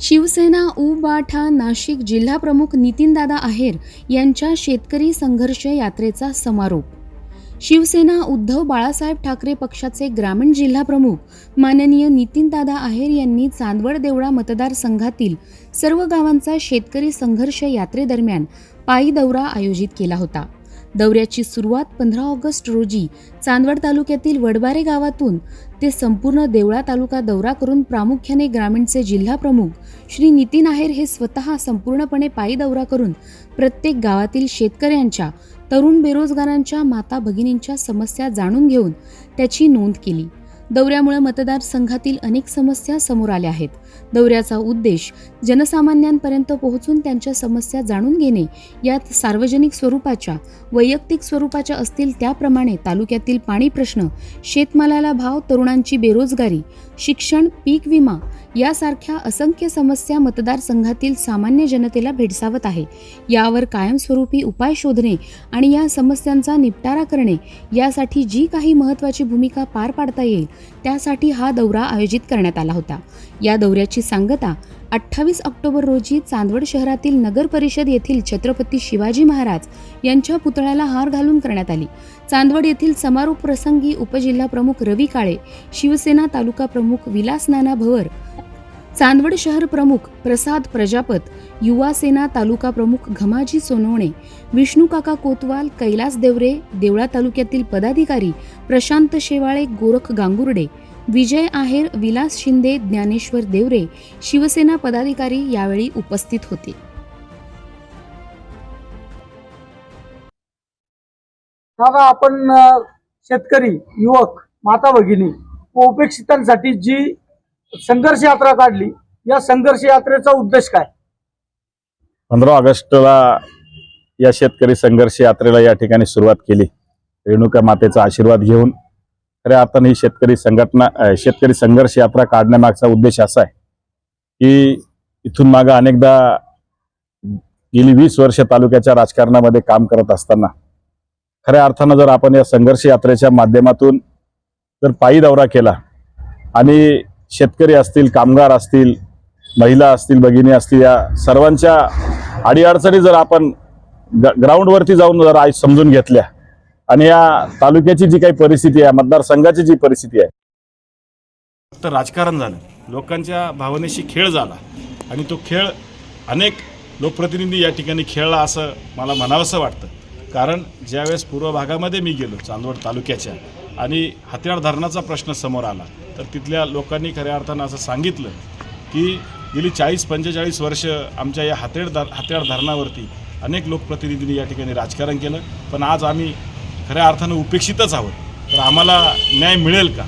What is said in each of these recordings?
शिवसेना उबाठा नाशिक जिल्हाप्रमुख नितीनदादा आहेर यांच्या शेतकरी संघर्ष यात्रेचा समारोप. शिवसेना उद्धव बाळासाहेब ठाकरे पक्षाचे ग्रामीण जिल्हाप्रमुख माननीय नितीनदादा आहेर यांनी चांदवड देवळा मतदारसंघातील सर्व गावांचा शेतकरी संघर्ष यात्रेदरम्यान पायी दौरा आयोजित केला होता. दौऱ्याची सुरुवात पंधरा ऑगस्ट रोजी चांदवड तालुक्यातील वडबारे गावातून ते संपूर्ण देवळा तालुका दौरा करून प्रामुख्याने ग्रामीणचे जिल्हाप्रमुख श्री नितीन आहेर हे स्वतः संपूर्णपणे पायी दौरा करून प्रत्येक गावातील शेतकऱ्यांच्या तरुण बेरोजगारांच्या माता भगिनींच्या समस्या जाणून घेऊन त्याची नोंद केली. दौऱ्यामुळे मतदारसंघातील अनेक समस्या समोर आल्या आहेत. दौऱ्याचा उद्देश जनसामान्यांपर्यंत पोहोचून त्यांच्या समस्या जाणून घेणे यात सार्वजनिक स्वरूपाच्या वैयक्तिक स्वरूपाच्या असतील त्याप्रमाणे तालुक्यातील पाणी प्रश्न शेतमालाला भाव तरुणांची बेरोजगारी शिक्षण पीक विमा यासारख्या असंख्य समस्या मतदारसंघातील सामान्य जनतेला भेडसावत आहे. यावर कायमस्वरूपी उपाय शोधणे आणि या समस्यांचा निपटारा करणे यासाठी जी काही महत्त्वाची भूमिका पार पाडता येईल त्यासाठी हा दौरा आयोजित करण्यात आला होता. या दौऱ्या दौऱ्याची सांगता अठ्ठावीस ऑक्टोबर रोजी चांदवड शहरातील नगर परिषद येथील छत्रपती शिवाजी महाराज यांच्या पुतळ्याला हार घालून करण्यात आली. चांदवड येथील समारोप प्रसंगी उपजिल्हा प्रमुख रवी काळे शिवसेना तालुका प्रमुख विलास नाना भवर चांदवड शहर प्रमुख प्रसाद प्रजापत युवा सेना तालुका प्रमुख घमाजी सोनवणे विष्णू काका कोतवाल कैलास देवरे देवळा तालुक्यातील पदाधिकारी प्रशांत शेवाळे गोरख गांगुर्डे विजय आहेर विलास शिंदे ज्ञानेश्वर देवरे शिवसेना पदाधिकारी यावेळी उपस्थित होते. दादा आपण शेतकरी युवक माता भगिनी व उपेक्षितांसाठी जी संघर्ष यात्रा काढली या संघर्ष यात्रेचा उद्देश काय? पंधरा ऑगस्टला या शेतकरी संघर्ष यात्रेला या ठिकाणी सुरुवात केली. रेणुका मातेचा आशीर्वाद घेऊन खऱ्या अर्थाने ही शेतकरी संघटना शेतकरी संघर्ष यात्रा काढण्यामागचा उद्देश असा आहे की इथून मागं अनेकदा गेली वीस वर्ष तालुक्याच्या राजकारणामध्ये काम करत असताना खऱ्या अर्थानं जर आपण या संघर्ष यात्रेच्या माध्यमातून जर पायी दौरा केला आणि शेतकरी असतील कामगार असतील महिला असतील भगिनी असतील या सर्वांच्या अडीअडचणी जर आपण ग ग्राउंडवरती जाऊन जर आज समजून घेतल्या आणि या तालुक्याची जी काही परिस्थिती आहे मतदारसंघाची जी परिस्थिती आहे. फक्त राजकारण झालं. लोकांच्या भावनेशी खेळ झाला. आणि तो खेळ अनेक लोकप्रतिनिधी या ठिकाणी खेळला असं मला म्हणावंसं वाटतं. कारण ज्यावेळेस पूर्व भागामध्ये मी गेलो चांदवड तालुक्याच्या आणि हत्यार धरणाचा प्रश्न समोर आला तर तिथल्या लोकांनी खऱ्या अर्थानं असं सांगितलं की गेली चाळीस पंचेचाळीस वर्ष आमच्या या हत्यार धर हत्यार धरणावरती अनेक लोकप्रतिनिधींनी या ठिकाणी राजकारण केलं. पण आज आम्ही खऱ्या अर्थानं उपेक्षितच आहोत. तर आम्हाला न्याय मिळेल का?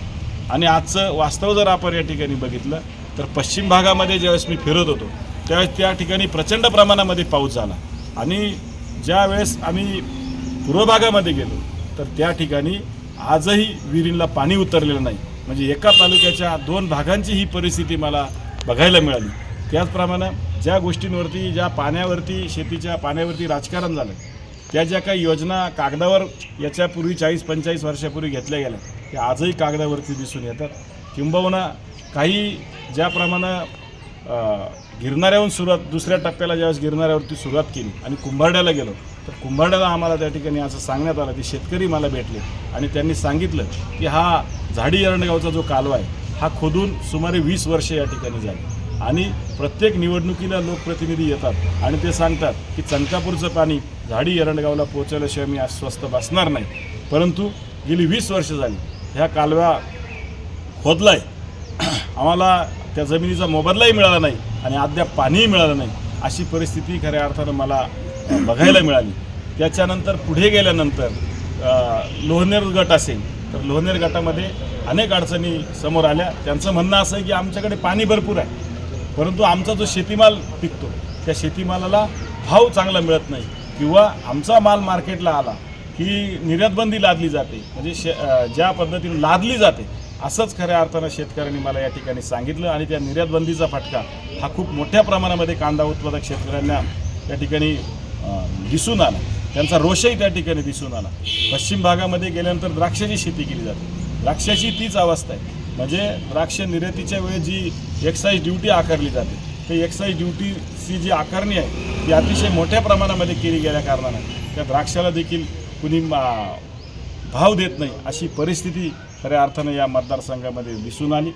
आणि आजचं वास्तव जर आपण या ठिकाणी बघितलं तर पश्चिम भागामध्ये ज्यावेळेस मी फिरत होतो त्यावेळेस त्या ठिकाणी प्रचंड प्रमाणामध्ये पाऊस झाला. आणि ज्यावेळेस आम्ही पूर्व भागामध्ये गेलो तर त्या ठिकाणी आजही विहिरींला पाणी उतरलेलं नाही. म्हणजे एका तालुक्याच्या दोन भागांची ही परिस्थिती मला बघायला मिळाली. त्याचप्रमाणे ज्या गोष्टींवरती ज्या पाण्यावरती शेतीच्या पाण्यावरती राजकारण झालं त्या ज्या काही योजना कागदावर याच्यापूर्वी चाळीस पंचेचाळीस वर्षापूर्वी घेतल्या गेल्या त्या आजही कागदावरती दिसून येतात. किंबहुना काही ज्याप्रमाणे गिरणाऱ्याहून सुरुवात दुसऱ्या टप्प्याला ज्यावेळेस गिरणाऱ्यावरती सुरुवात केली आणि कुंभारड्याला गेलो तर कुंभारड्याला आम्हाला त्या ठिकाणी असं सांगण्यात आलं की शेतकरी मला भेटले आणि त्यांनी सांगितलं की हा झाडी एरणगावचा जो कालवा आहे हा खोदून सुमारे वीस वर्ष या ठिकाणी झाली. आणि प्रत्येक निवडणुकीला लोकप्रतिनिधी येतात आणि ते सांगतात की चंकापूरचं पाणी झाडी एरंडगावला पोहोचवल्याशिवाय मी अस्वस्थ बसणार नाही. परंतु गेली वीस वर्ष झाली. ह्या कालव्या खोदलाय. आम्हाला त्या जमिनीचा मोबदलाही मिळाला नाही आणि अद्याप पाणीही मिळालं नाही. अशी परिस्थिती खऱ्या अर्थानं मला बघायला मिळाली. त्याच्यानंतर पुढे गेल्यानंतर लोहनेर गट असेल तर लोहनेर गटामध्ये अनेक अडचणी समोर आल्या. त्यांचं म्हणणं असं आहे की आमच्याकडे पाणी भरपूर आहे. परंतु आमचा जो शेतीमाल पिकतो त्या शेतीमालाला भाव चांगला मिळत नाही. किंवा आमचा माल मार्केटला आला की निर्यातबंदी लादली जाते म्हणजे शे ज्या पद्धतीने लादली जाते असंच खऱ्या अर्थानं शेतकऱ्यांनी मला या ठिकाणी सांगितलं आणि त्या निर्यातबंदीचा फटका हा खूप मोठ्या प्रमाणामध्ये कांदा उत्पादक शेतकऱ्यांना त्या ठिकाणी दिसून आला. त्यांचा रोषही त्या ठिकाणी दिसून आला. पश्चिम भागामध्ये गेल्यानंतर द्राक्षाची शेती केली जाते. द्राक्षाची तीच अवस्था आहे. म्हणजे द्राक्ष निर्यातीच्या वेळी जी एक्साईज ड्युटी आकारली जाते ते एक्साईज ड्युटीची जी आकारणी आहे ती अतिशय मोठ्या प्रमाणामध्ये केली गेल्या कारणानं. त्या द्राक्षाला देखील कुणी मा- भाव देत नाही अशी परिस्थिती खऱ्या अर्थानं या मतदारसंघामध्ये दिसून आली.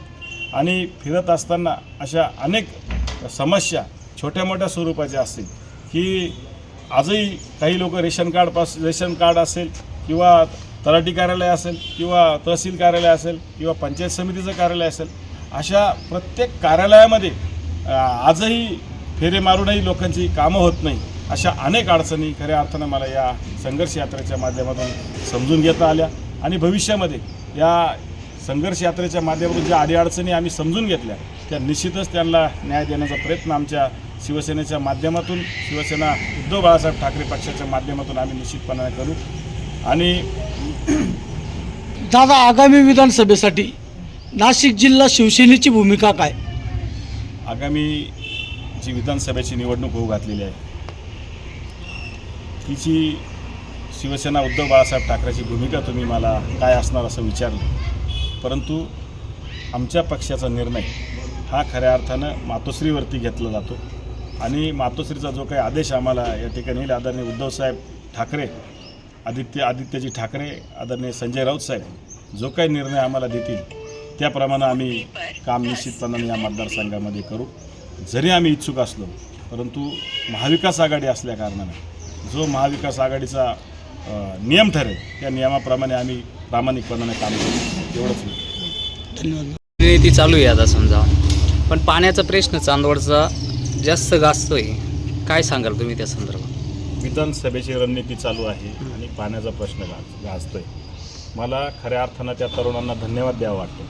आणि फिरत असताना अशा अनेक समस्या छोट्या मोठ्या स्वरूपाच्या असतील की आजही काही लोक रेशन कार्ड पास रेशन कार्ड असेल किंवा तलाठी कार्यालय असेल किंवा तहसील कार्यालय असेल किंवा पंचायत समितीचं कार्यालय असेल अशा प्रत्येक कार्यालयामध्ये आजही फेरे मारूनही लोकांची कामं होत नाही अशा अनेक अडचणी खऱ्या अर्थानं मला या संघर्ष यात्रेच्या माध्यमातून समजून घेता आल्या. आणि भविष्यामध्ये या संघर्ष यात्रेच्या माध्यमातून ज्या अडीअडचणी आम्ही समजून घेतल्या त्या निश्चितच त्यांना न्याय देण्याचा प्रयत्न आमच्या शिवसेनेच्या माध्यमातून शिवसेना उद्धव बाळासाहेब ठाकरे पक्षाच्या माध्यमातून आम्ही निश्चितपणाने करू. आणि दादा आगामी विधानसभेसाठी नाशिक जिल्हा शिवसेनेची भूमिका काय? आगामी जी विधानसभेची निवडणूक होऊ घातलेली आहे तिची शिवसेना उद्धव बाळासाहेब ठाकरेची भूमिका तुम्ही मला काय असणार असं विचारलं. परंतु आमच्या पक्षाचा निर्णय हा खऱ्या अर्थानं मातोश्रीवरती घेतला जातो आणि मातोश्रीचा जो काही आदेश आम्हाला या ठिकाणी येईल आदरणीय उद्धवसाहेब ठाकरे आदित्य आदित्यजी ठाकरे आदरणीय संजय राऊत साहेब जो काही निर्णय आम्हाला देतील त्याप्रमाणे आम्ही काम निश्चितपणाने या मतदारसंघामध्ये करू. जरी आम्ही इच्छुक असलो परंतु महाविकास आघाडी असल्या कारणानं जो महाविकास आघाडीचा नियम ठरेल त्या नियमाप्रमाणे आम्ही प्रामाणिकपणाने काम करू. एवढंच धन्यवाद ती चालू आहे आता समजा. पण पाण्याचा प्रश्न चांदवडचा जास्त गाजतोय. काय सांगाल तुम्ही त्या संदर्भात? विधानसभेची रणनीती चालू आहे आणि पाण्याचा प्रश्न गाज गाजतोय. मला खऱ्या अर्थानं त्या तरुणांना धन्यवाद द्यावा वाटतो.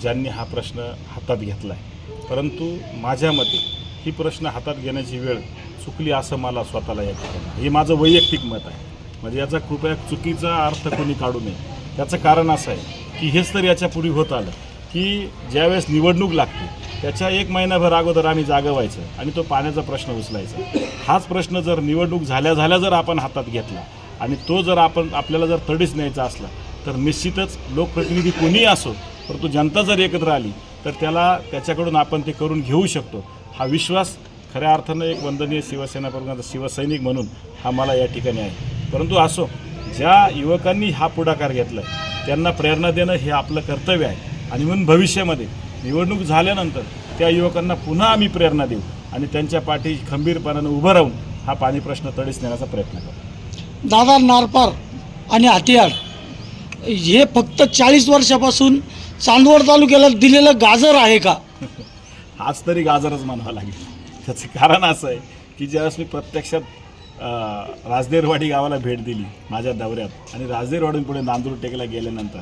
ज्यांनी हा प्रश्न हातात घेतला आहे परंतु माझ्या मते ही प्रश्न हातात घेण्याची वेळ चुकली असं मला स्वतःला या ठिकाणी. हे माझं वैयक्तिक मत आहे. म्हणजे याचा कृपया चुकीचा अर्थ कोणी काढू नये. त्याचं कारण असं आहे की हेच तर याच्यापूर्वी होत आलं की ज्यावेळेस निवडणूक लागते त्याच्या एक महिनाभर अगोदर आम्ही जागं व्हायचं आणि तो पाण्याचा प्रश्न उचलायचा. हाच प्रश्न जर निवडणूक झाल्या झाल्या जर आपण हातात घेतला आणि तो जर आपण आपल्याला जर तडीच न्यायचा असला तर निश्चितच लोकप्रतिनिधी कोणीही असो परंतु जनता जर एकत्र आली तर त्याला त्याच्याकडून आपण ते करून घेऊ शकतो. हा विश्वास खऱ्या अर्थानं एक वंदनीय शिवसेना प्रमुखाचा शिवसैनिक म्हणून हा मला या ठिकाणी आहे. परंतु असो ज्या युवकांनी हा पुढाकार घेतला त्यांना प्रेरणा देणं हे आपलं कर्तव्य आहे. आणि म्हणून भविष्यामध्ये निवडणूक झाल्यानंतर त्या युवकांना पुन्हा आम्ही प्रेरणा देऊ आणि त्यांच्या पाठी खंबीरपणानं उभं राहून हा पाणी प्रश्न तडीस नेण्याचा प्रयत्न करू. दादा नारपार आणि हातियार हे फक्त चाळीस वर्षापासून चांदवड तालुक्याला दिलेलं गाजर आहे का? आज तरी गाजरच म्हणावं लागेल. त्याचं कारण असं आहे की ज्यावेळेस मी प्रत्यक्षात राजदेरवाडी गावाला भेट दिली माझ्या दौऱ्यात आणि राजदेरवाडून पुढे नांदूर टेकला गेल्यानंतर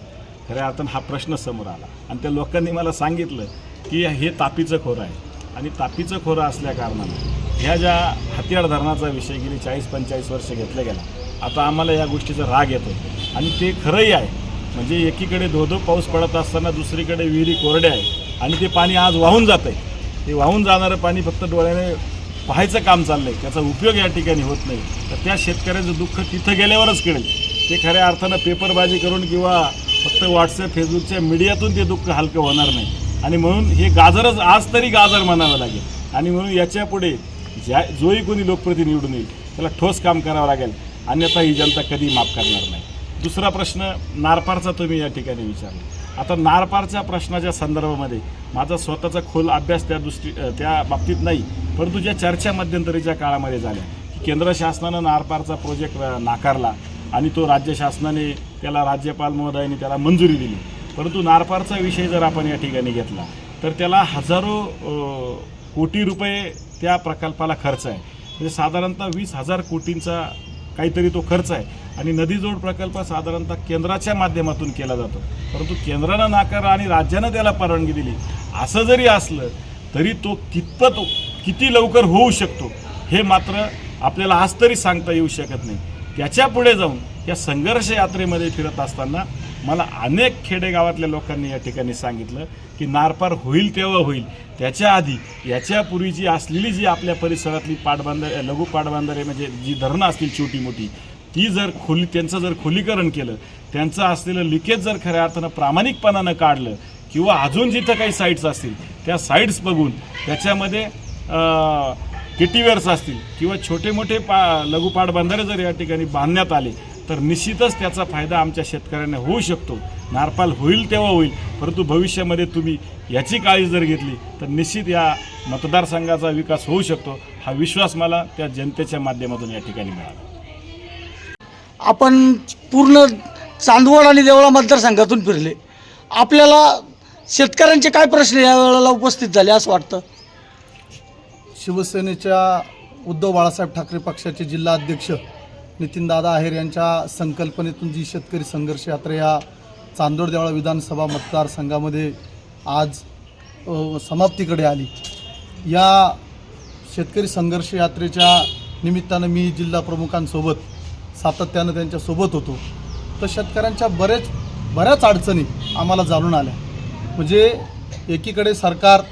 खऱ्या अर्थानं हा प्रश्न समोर आला. आणि त्या लोकांनी मला सांगितलं की हे तापीचं खोरं आहे. आणि तापीचं खोरं असल्या कारणानं ह्या ज्या हतियार धरणाचा विषय गेली चाळीस पंचेचाळीस वर्ष घेतला गेला आता आम्हाला या गोष्टीचा राग येतो आणि ते खरंही आहे म्हणजे एकीकडे धो धो पाऊस पडत असताना दुसरीकडे विहिरी कोरड्या आहे आणि ते पाणी आज वाहून जात आहे. ते वाहून जाणारं पाणी फक्त डोळ्याने पाहायचं काम चाललं आहे त्याचा उपयोग या ठिकाणी होत नाही. तर त्या शेतकऱ्याचं दुःख तिथं गेल्यावरच कळेल. ते खऱ्या अर्थानं पेपरबाजी करून किंवा फक्त व्हॉट्सअप फेसबुकच्या मीडियातून ते दुःख हलकं होणार नाही. आणि म्हणून हे गाजरच आज तरी गाजर म्हणावं लागेल. आणि म्हणून याच्यापुढे ज्या जोही कोणी लोकप्रतिनिधी निवडून येईल त्याला ठोस काम करावं लागेल. अन्यथा ही जनता कधी माफ करणार नाही. दुसरा प्रश्न नारपारचा तुम्ही या ठिकाणी विचारला. आता नारपारच्या प्रश्नाच्या संदर्भामध्ये माझा स्वतःचा खोल अभ्यास त्या दृष्टी त्या बाबतीत नाही परंतु ज्या चर्चा मध्यंतरीच्या काळामध्ये झाल्या की केंद्र शासनानं नारपारचा प्रोजेक्ट नाकारला आणि तो राज्य शासनाने त्याला राज्यपाल महोदयाने त्याला मंजुरी दिली. परंतु नारपारचा विषय जर आपण या ठिकाणी घेतला तर त्याला हजारो कोटी रुपये त्या प्रकल्पाला खर्च आहे. म्हणजे साधारणतः वीस हजार कोटींचा काहीतरी तो खर्च आहे. आणि नदीजोड प्रकल्प साधारणतः केंद्राच्या माध्यमातून केला जातो. परंतु केंद्रानं नाकार आणि राज्यानं त्याला परवानगी दिली. असं जरी असलं तरी तो कितपत किती लवकर होऊ शकतो हे मात्र आपल्याला आज तरी सांगता येऊ शकत नाही. त्याच्या पुढे जाऊन या संघर्ष यात्रेमध्ये फिरत असताना मला अनेक खेडेगावातल्या लोकांनी या ठिकाणी सांगितलं की नारपार होईल तेव्हा होईल. त्याच्या आधी याच्यापूर्वी जी असलेली जी आपल्या परिसरातली पाटबांधारे लघु पाटबांधारे म्हणजे जी धरणं असतील छोटी मोठी ती जर खोली त्यांचं जर खोलीकरण केलं त्यांचं असलेलं लिकेज जर खऱ्या अर्थानं प्रामाणिकपणानं काढलं किंवा अजून जिथं काही साईट्स असतील त्या साईट्स बघून त्याच्यामध्ये किटीवेअर्स असतील किंवा छोटे मोठे पा लघुपाट बंधारे जर या ठिकाणी बांधण्यात आले तर निश्चितच त्याचा फायदा आमच्या शेतकऱ्यांना होऊ शकतो. नारपाल होईल तेव्हा होईल परंतु भविष्यामध्ये तुम्ही याची काळजी जर घेतली तर निश्चित या मतदारसंघाचा विकास होऊ शकतो. हा विश्वास मला त्या जनतेच्या माध्यमातून या ठिकाणी मिळाला. आपण पूर्ण चांदवड आणि देवळा मतदारसंघातून फिरले. आपल्याला शेतकऱ्यांचे काय प्रश्न या वेळेला उपस्थित झाले असं वाटतं? शिवसेनेच्या उद्धव बाळासाहेब ठाकरे पक्षाचे जिल्हा अध्यक्ष नितीनदादा आहेर यांच्या संकल्पनेतून जी शेतकरी संघर्ष यात्रा या चांदोडदेवळा विधानसभा मतदारसंघामध्ये आज समाप्तीकडे आली. या शेतकरी संघर्ष यात्रेच्या निमित्तानं मी जिल्हा प्रमुखांसोबत सातत्यानं त्यांच्यासोबत होतो. तर शेतकऱ्यांच्या बरेच बऱ्याच अडचणी आम्हाला जाणून आल्या. म्हणजे एकीकडे सरकार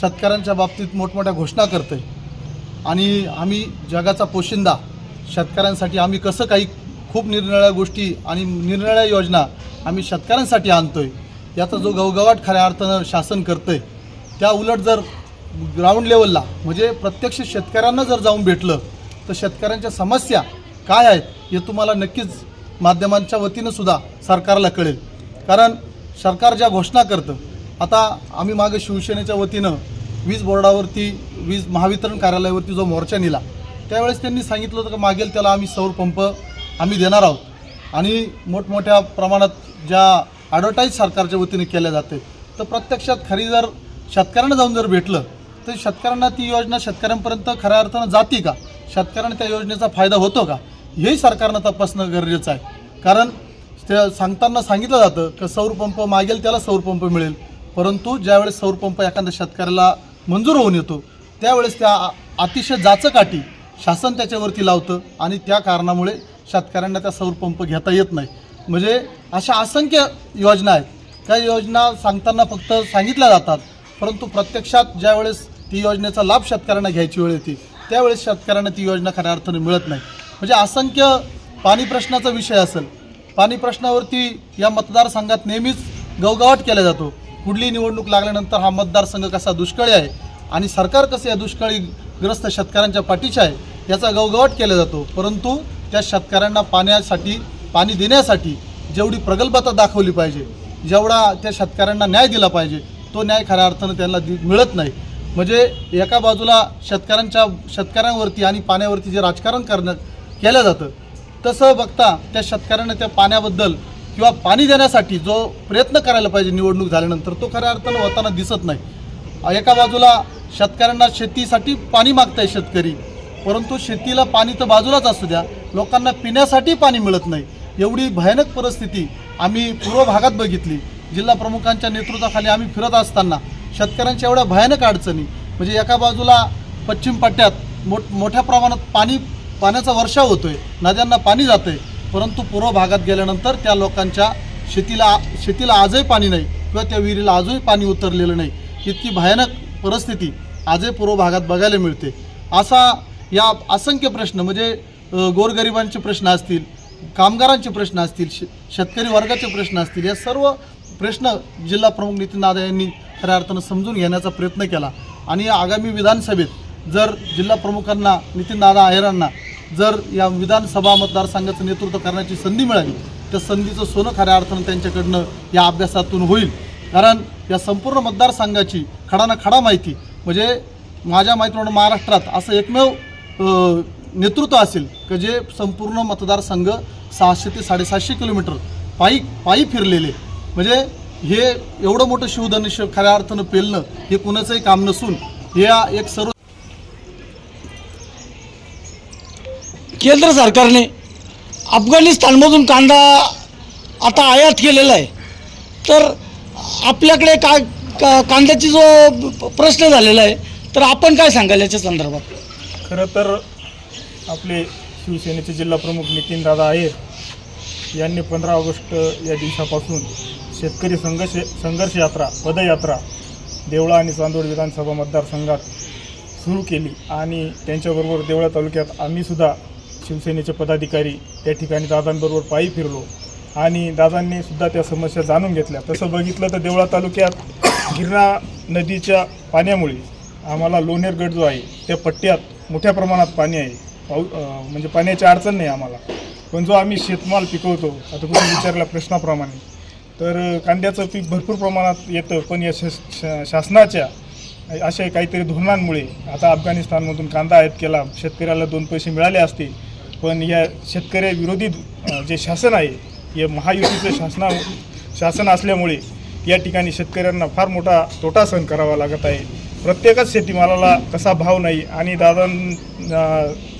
शेतकऱ्यांच्या बाबतीत मोठमोठ्या घोषणा करते आणि आम्ही जगाचा पोशिंदा शेतकऱ्यांसाठी आम्ही कसं काही खूप निरनिराळ्या गोष्टी आणि निरनिराळ्या योजना आम्ही शेतकऱ्यांसाठी आणतोय याचा जो गवगवाट खऱ्या अर्थानं शासन करतंय त्या उलट जर ग्राउंड लेवलला म्हणजे प्रत्यक्ष शेतकऱ्यांना जर जाऊन भेटलं तर शेतकऱ्यांच्या समस्या काय आहेत हे तुम्हाला नक्कीच माध्यमांच्या वतीनं सुद्धा सरकारला कळेल. कारण सरकार ज्या घोषणा करतं आता आम्ही मागे शिवसेनेच्या वतीनं वीज बोर्डावरती वीज महावितरण कार्यालयावरती जो मोर्चा नेला त्यावेळेस त्यांनी सांगितलं होतं की मागेल त्याला आम्ही सौर पंप आम्ही देणार आहोत. आणि मोठमोठ्या प्रमाणात ज्या ॲडव्हर्टाईज सरकारच्या वतीने केल्या जाते तर प्रत्यक्षात खरी जर शेतकऱ्यांना जाऊन जर भेटलं तर शेतकऱ्यांना ती योजना शेतकऱ्यांपर्यंत खऱ्या अर्थानं जाते का? शेतकऱ्यांना त्या योजनेचा फायदा होतो का? हेही सरकारनं तपासणं गरजेचं आहे. कारण ते सांगताना सांगितलं जातं की सौर पंप मागेल त्याला सौर पंप मिळेल. परंतु ज्यावेळेस सौर पंप एखाद्या शेतकऱ्याला मंजूर होऊन येतो त्यावेळेस त्या अतिशय जाचकाठी शासन त्याच्यावरती लावतं आणि त्या कारणामुळे शेतकऱ्यांना त्या सौर पंप घेता येत नाही. म्हणजे अशा असंख्य योजना आहेत. त्या योजना सांगताना फक्त सांगितल्या जातात परंतु प्रत्यक्षात ज्यावेळेस ती योजनेचा लाभ शेतकऱ्यांना घ्यायची वेळ येते त्यावेळेस शेतकऱ्यांना ती योजना खऱ्या अर्थाने मिळत नाही. म्हणजे असंख्य पाणी प्रश्नाचा विषय असेल पाणी प्रश्नावरती या मतदारसंघात नेहमीच गवगावट केला जातो. कुठली निवडणूक लागल्यानंतर हा मतदारसंघ कसा दुष्काळी आहे आणि सरकार कसं या दुष्काळी ग्रस्त शेतकऱ्यांच्या पाठीचे आहे. याचा गवगवाट केला जातो. परंतु त्या शेतकऱ्यांना पाण्यासाठी पाणी देण्यासाठी जेवढी प्रगल्भता दाखवली पाहिजे जेवढा त्या शेतकऱ्यांना न्याय दिला पाहिजे तो न्याय खऱ्या अर्थानं त्यांना दि मिळत नाही. म्हणजे एका बाजूला शेतकऱ्यांच्या शेतकऱ्यांवरती आणि पाण्यावरती जे राजकारण करणं केलं जातं. तसं बघता त्या शेतकऱ्यांना त्या पाण्याबद्दल किंवा पाणी देण्यासाठी जो प्रयत्न करायला पाहिजे निवडणूक झाल्यानंतर तो खऱ्या अर्थानं होताना दिसत नाही. एका बाजूला शेतकऱ्यांना शेतीसाठी पाणी मागताय शेतकरी. परंतु शेतीला पाणी तर बाजूलाच असू द्या. लोकांना पिण्यासाठी पाणी मिळत नाही. एवढी भयानक परिस्थिती आम्ही पूर्व भागात बघितली. जिल्हा प्रमुखांच्या नेतृत्वाखाली आम्ही फिरत असताना शेतकऱ्यांच्या एवढ्या भयानक अडचणी. म्हणजे एका बाजूला पश्चिम पट्ट्यात मोठ मोठ्या प्रमाणात पाणी पाण्याचा वर्षाव आहे नद्यांना पाणी जातं आहे परंतु पूर्व भागात गेल्यानंतर त्या लोकांच्या शेतीला शेतीला आजही पाणी नाही किंवा त्या विहिरीला आजही पाणी उतरलेलं नाही. इतकी भयानक परिस्थिती. आजही पूर्व भागात बघायला मिळते. असा या असंख्य प्रश्न म्हणजे गोरगरिबांचे प्रश्न असतील कामगारांचे प्रश्न असतील श शेतकरी वर्गाचे प्रश्न असतील या सर्व प्रश्न जिल्हा प्रमुख नितीन दादा यांनी खऱ्या अर्थानं समजून घेण्याचा प्रयत्न केला. आणि आगामी विधानसभेत जर जिल्हा प्रमुखांना नितीन दादा आहेरांना जर या विधानसभा मतदारसंघाचं नेतृत्व करण्याची संधी मिळाली त्या संधीचं सोनं खऱ्या अर्थानं त्यांच्याकडनं या अभ्यासातून होईल. कारण या संपूर्ण मतदारसंघाची खडाना खडा माहिती म्हणजे माझ्या माहितीप्रमाणे महाराष्ट्रात असं एकमेव नेतृत्व असेल की जे संपूर्ण मतदारसंघ सहाशे ते साडेसातशे किलोमीटर पायी पायी फिरलेले. म्हणजे हे एवढं मोठं शिवधनुष्य खऱ्या अर्थानं पेलणं हे कुणाचंही काम नसून हे एक सर्व केंद्र सरकारने अफगाणिस्तानमधून कांदा आता आयात केलेला आहे. तर आपल्याकडे काय का कांद्याची जो प्रश्न झालेला आहे तर आपण काय सांगाल याच्या संदर्भात? खरं तर आपले शिवसेनेचे जिल्हाप्रमुख नितीनदादा आहेत. यांनी पंधरा ऑगस्ट या दिवसापासून शेतकरी संघर्ष संघर्ष यात्रा पदयात्रा देवळा आणि चांदोड विधानसभा मतदारसंघात सुरू केली. आणि त्यांच्याबरोबर देवळा तालुक्यात आम्हीसुद्धा शिवसेनेचे पदाधिकारी त्या ठिकाणी दादांबरोबर पायी फिरलो. आणि दादांनी सुद्धा त्या समस्या जाणून घेतल्या. तसं बघितलं तर देवळा तालुक्यात गिरणा नदीच्या पाण्यामुळे आम्हाला लोणेर गट जो आहे त्या पट्ट्यात मोठ्या प्रमाणात पाणी आहे. पाऊ म्हणजे पाण्याची अडचण नाही आम्हाला. पण जो आम्ही शेतमाल पिकवतो आता तुम्ही विचारल्या प्रश्नाप्रमाणे तर कांद्याचं पीक भरपूर प्रमाणात येतं पण या शा शा- शासनाच्या अशा काहीतरी धोरणांमुळे आता अफगाणिस्तानमधून कांदा आयात केला शेतकऱ्याला दोन पैसे मिळाले असतील पण या शेतकऱ्याविरोधी अं, जे शासन आहे हे महायुतीचं शासना शासन असल्यामुळे या ठिकाणी शेतकऱ्यांना फार मोठा तोटा सहन करावा लागत आहे. प्रत्येकच शेतीमालाला तसा भाव नाही आणि दादां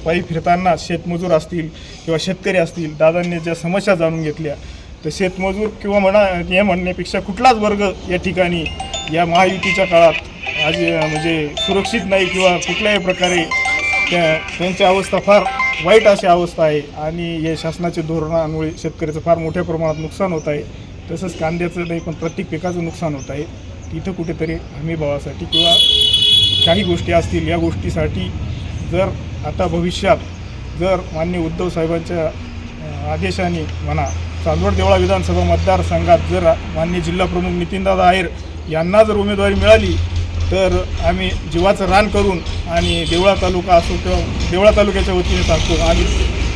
पायी फिरताना शेतमजूर असतील किंवा शेतकरी असतील दादांनी ज्या समस्या जाणून घेतल्या तर शेतमजूर किंवा म्हणा हे म्हणण्यापेक्षा कुठलाच वर्ग या ठिकाणी या महायुतीच्या काळात आज म्हणजे सुरक्षित नाही किंवा कुठल्याही प्रकारे त्या त्यांची अवस्था फार वाईट अशी अवस्था आहे. आणि या शासनाच्या धोरणामुळे शेतकऱ्याचं फार मोठ्या प्रमाणात नुकसान होत आहे. तसंच कांद्याचं नाही पण प्रत्येक पिकाचं नुकसान होत आहे. तिथं कुठेतरी हमी भावासाठी किंवा काही गोष्टी असतील या गोष्टीसाठी जर आता भविष्यात जर माननीय उद्धव साहेबांच्या आदेशाने म्हणा चांदवड देवळा विधानसभा मतदारसंघात जर माननीय जिल्हाप्रमुख नितीनदादा आहेर यांना जर उमेदवारी मिळाली तर आम्ही जीवाचं रान करून आणि देवळा तालुका असो किंवा देवळा तालुक्याच्या वतीने सांगतो आणि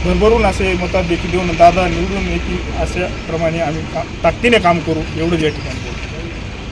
भरभरून असे मतात देखील देऊन दादा निवडून येतील अशाप्रमाणे आम्ही का ताकदीने काम करू एवढंच या ठिकाणी.